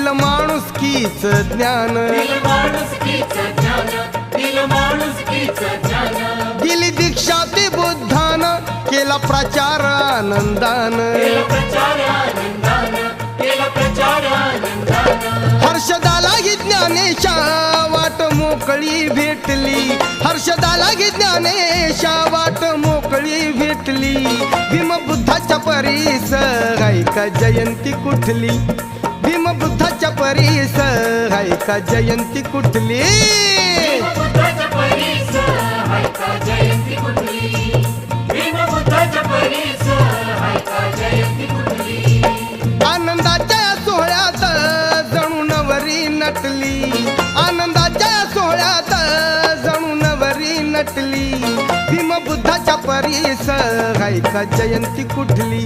दिल माणूस कीच ज्ञान. दिल माणुसकीचं ज्ञान दिल दीक्षा ते बुद्धान केला प्रचार आनंदान. केला प्रचार आनंदान केला प्रचार आनंदान. हर्षदाला ही ज्ञानेशा वाट मोकळी भेटली. हर्षदाला ही ज्ञानेशा वाट मोकळी भेटली. कुठली भीमबुद्धाच्या परीस हाय का जयंती कुठली? बुद्धाच्या परीस भीमबुद्धाच्या परीस हाय का जयंती कुठली? आनंदाच्या सोहळ्यात जणू नवरी नटली. आनंदाच्या सोहळ्यात जणू नवरी नटली भीमबुद्धाच्या परीस हाय का जयंती कुठली?